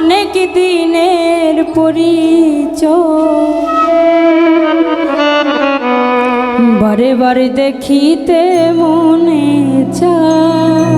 অনেক দিনের পরিচয়। বারে বারে দেখিতে মনে চায়।